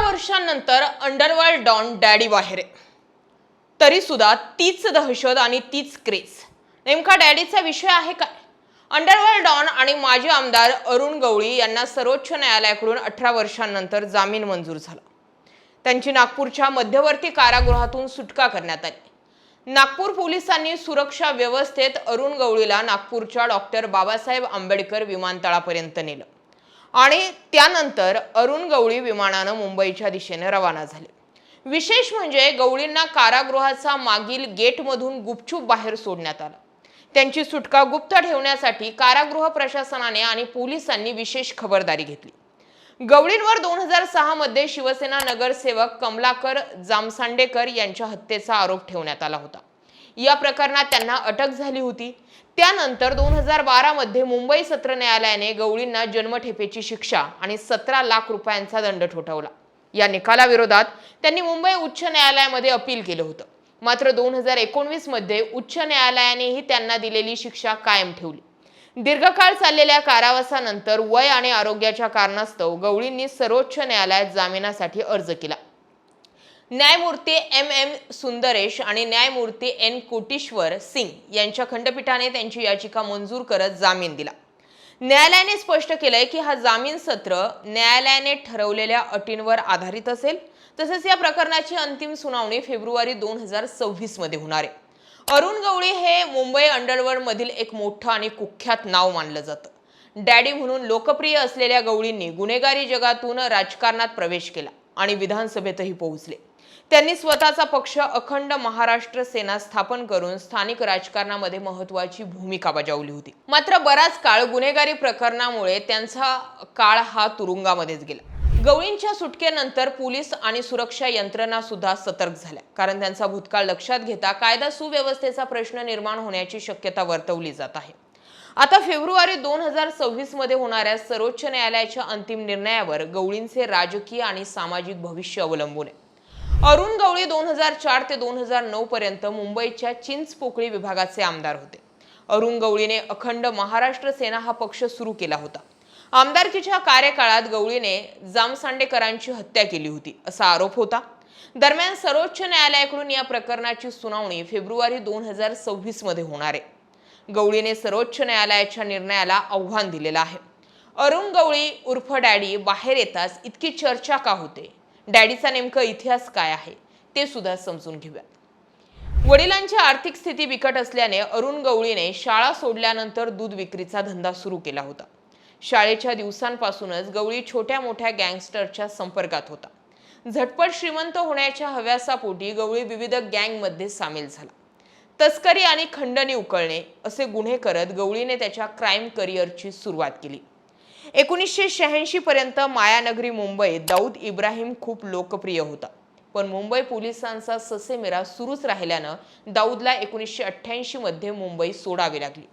वर्षांनंतर underworld don daddy बाहेर आहे तरी सुद्धा तीच दहशत आणि तीच क्रेज नेमका डॅडीचा विषय आहे काय? अंडरवर्ल्ड डॉन आणि माजी आमदार अरुण गवळी यांना सर्वोच्च न्यायालयाकडून अठरा वर्षांनंतर जामीन मंजूर झाला. त्यांची नागपूरच्या मध्यवर्ती कारागृहातून सुटका करण्यात आली. नागपूर पोलिसांनी सुरक्षा व्यवस्थेत अरुण गवळीला नागपूरच्या डॉक्टर बाबासाहेब आंबेडकर विमानतळापर्यंत नेलं. आणि त्यानंतर अरुण गवळी विमानानं मुंबईच्या दिशेने रवाना झाले. विशेष म्हणजे गवळींना कारागृहाचा मागील गेटमधून गुपचूप बाहेर सोडण्यात आलं. त्यांची सुटका गुप्त ठेवण्यासाठी कारागृह प्रशासनाने आणि पोलिसांनी विशेष खबरदारी घेतली. गवळींवर दोन हजार सहा मध्ये शिवसेना नगरसेवक कमलाकर जामसांडेकर यांच्या हत्येचा आरोप ठेवण्यात आला होता. या प्रकरणात त्यांना अटक झाली होती. त्यानंतर दोन हजार बारामध्ये मुंबई सत्र न्यायालयाने गवळींना जन्मठेपेची शिक्षा आणि सतरा लाख रुपयांचा दंड ठोठावला. या निकालाविरोधात त्यांनी मुंबई उच्च न्यायालयामध्ये अपील केलं होतं. मात्र दोन हजार एकोणवीसमध्ये उच्च न्यायालयानेही त्यांना दिलेली शिक्षा कायम ठेवली. दीर्घकाळ चाललेल्या कारावासानंतर वय आणि आरोग्याच्या कारणास्तव गवळींनी सर्वोच्च न्यायालयात जामिनासाठी अर्ज केला. न्यायमूर्ती एम एम सुंदरेश आणि न्यायमूर्ती एन कोटीश्वर सिंग यांच्या खंडपीठाने त्यांची याचिका मंजूर करत जामीन दिला. न्यायालयाने स्पष्ट केलंय की हा जामीन सत्र न्यायालयाने ठरवलेल्या अटींवर आधारित असेल तसेच या प्रकरणाची अंतिम सुनावणी फेब्रुवारी दोन हजार सव्वीसमध्ये होणार आहे. अरुण गवळी हे मुंबई अंडरवर्ल्ड मधील एक मोठं आणि कुख्यात नाव मानलं जातं. डॅडी म्हणून लोकप्रिय असलेल्या गवळींनी गुन्हेगारी जगातून राजकारणात प्रवेश केला आणि विधानसभेतही पोहोचले. त्यांनी स्वतःचा पक्ष अखंड महाराष्ट्र सेना स्थापन करून स्थानिक राजकारणामध्ये महत्वाची भूमिका बजावली होती. मात्र बराच काळ गुन्हेगारी प्रकरणामुळे त्यांचा काळ हा तुरुंगामध्येच गेला. गवळींच्या सुटकेनंतर पोलीस आणि सुरक्षा यंत्रणा सुद्धा सतर्क झाल्या. कारण त्यांचा भूतकाळ लक्षात घेता कायदा सुव्यवस्थेचा प्रश्न निर्माण होण्याची शक्यता वर्तवली जात आहे. आता फेब्रुवारी दोन हजार सव्वीसमध्ये होणाऱ्या सर्वोच्च न्यायालयाच्या अंतिम निर्णयावर गवळींचे राजकीय आणि सामाजिक भविष्य अवलंबून आहे. अरुण गवळी दोन हजार चार ते दोन हजार नऊ पर्यंत मुंबईच्या चिंचपोकळी विभागाचे आमदार होते. अरुण गवळीने अखंड महाराष्ट्र सेना हा पक्ष सुरू केला होता. आमदारकीच्या कार्यकाळात गवळीने जामसांडेकरांची हत्या केली होती असा आरोप होता. दरम्यान सर्वोच्च न्यायालयाकडून या प्रकरणाची सुनावणी फेब्रुवारी दोन हजार सव्वीसमध्ये होणार आहे. गवळीने सर्वोच्च न्यायालयाच्या निर्णयाला आव्हान दिलेलं आहे. अरुण गवळी उर्फ डॅडी बाहेर येताच इतकी चर्चा का होते? डॅडीचा नेमका इतिहास काय आहे ते सुद्धा समजून घेऊयात वडिलांची आर्थिक स्थिती बिकट असल्याने अरुण गवळीने शाळा सोडल्यानंतर दूध विक्रीचा धंदा सुरू केला होता. शाळेच्या दिवसांपासूनच गवळी छोट्या मोठ्या गँगस्टरच्या संपर्कात होता. झटपट श्रीमंत होण्याच्या हव्यासापोटी गवळी विविध गँगमध्ये सामील झाला. तस्करी आणि खंडणी उकळणे असे गुन्हे करत गवळीने त्याच्या क्राईम करिअरची सुरुवात केली. एकोणीसशे शहाऐंशी पर्यंत मायानगरी मुंबईत दाऊद इब्राहिम खूप लोकप्रिय होता. पण मुंबई पोलिसांचा ससेमिरा सुरूच राहिल्यानं दाऊदला एकोणीसशे अठ्ठ्याऐंशी मध्ये मुंबई सोडावी लागली.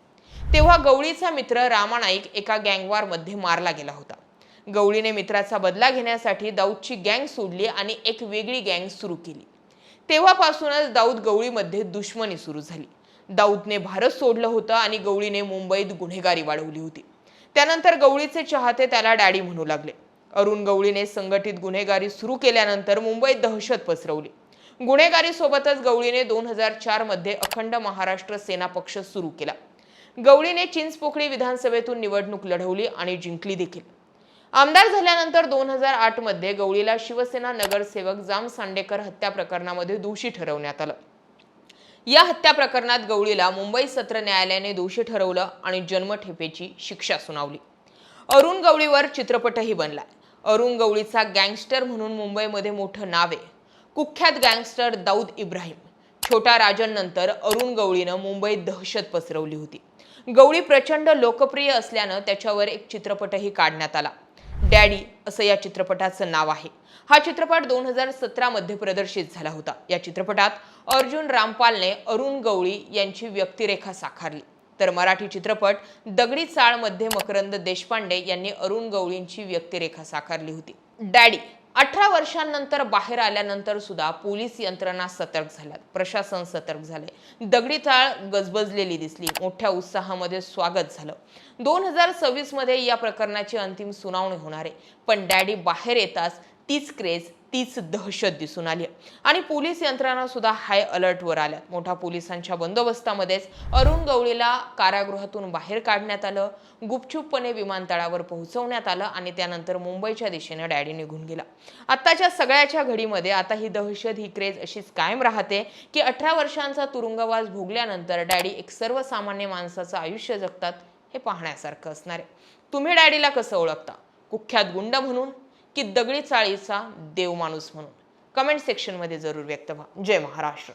तेव्हा गवळीचा मित्र रामा नाईक एका गँगवारमध्ये मारला गेला होता. गवळीने मित्राचा बदला घेण्यासाठी दाऊदची गँग सोडली आणि एक वेगळी गँग सुरू केली. तेव्हापासूनच दाऊद गवळीमध्ये दुश्मनी सुरू झाली. दाऊदने भारत सोडलं होतं आणि गवळीने मुंबईत गुन्हेगारी वाढवली होती. त्यानंतर गवळीचे चाहते त्याला डॅडी म्हणू लागले. अरुण गवळीने संघटित गुन्हेगारी सुरू केल्यानंतर मुंबईत दहशत पसरवली. गुन्हेगारी सोबतच गवळीने दोन हजार चारमध्ये अखंड महाराष्ट्र सेना पक्ष सुरू केला. गवळीने चिंचपोकळी विधानसभेतून निवडणूक लढवली आणि जिंकली देखील. आमदार झाल्यानंतर दोन हजार आठमध्ये गवळीला शिवसेना नगरसेवक जाम सांडेकर हत्या प्रकरणामध्ये दोषी ठरवण्यात आलं. या हत्या प्रकरणात गवळीला मुंबई सत्र न्यायालयाने दोषी ठरवलं आणि जन्मठेपेची शिक्षा सुनावली. अरुण गवळीवर चित्रपटही बनला अरुण गवळीचा गँगस्टर म्हणून मुंबईमध्ये मोठं नाव आहे. कुख्यात गँगस्टर दाऊद इब्राहिम. छोटा राजनंतर अरुण गवळीनं मुंबईत दहशत पसरवली होती. गवळी प्रचंड लोकप्रिय असल्यानं त्याच्यावर एक चित्रपटही काढण्यात आला. डॅडी असं या चित्रपटाचं नाव आहे. हा चित्रपट दोन हजार सतरामध्ये प्रदर्शित झाला होता. या चित्रपटात अर्जुन रामपालने अरुण गवळी यांची व्यक्तिरेखा साकारली. तर मराठी चित्रपट दगडी चाळमध्ये मकरंद देशपांडे यांनी अरुण गवळींची व्यक्तिरेखा साकारली होती. डॅडी अठरा वर्षांनंतर बाहेर आल्यानंतर सुद्धा पोलीस यंत्रणा सतर्क झाल्यात. प्रशासन सतर्क झाले दगडी चाळ गजबजलेली दिसली. मोठ्या उत्साहामध्ये स्वागत झालं. दोन हजार सव्वीसमध्ये या प्रकरणाची अंतिम सुनावणी होणार आहे. पण डॅडी बाहेर येताच तीच क्रेज तीच दहशत दिसून आली आणि पोलीस यंत्रणा सुद्धा हाय अलर्टवर आल्या. मोठ्या पोलिसांच्या बंदोबस्तामध्येच अरुण गवळीला कारागृहातून बाहेर काढण्यात आलं. गुपचूपपणे विमानतळावर पोहोचवण्यात आलं आणि त्यानंतर मुंबईच्या दिशेने डॅडी निघून गेला. आत्ताच्या सगळ्याच्या घडीमध्ये आता ही दहशत ही क्रेज अशीच कायम राहते की अठरा वर्षांचा तुरुंगवास भोगल्यानंतर डॅडी एक सर्वसामान्य माणसाचं आयुष्य जगतात हे पाहण्यासारखं असणार आहे. तुम्ही डॅडीला कसं ओळखता? कुख्यात गुंड म्हणून की दगडी चाळीचा देव माणूस म्हणून. कमेंट सेक्शनमध्ये जरूर व्यक्त व्हा. जय महाराष्ट्र.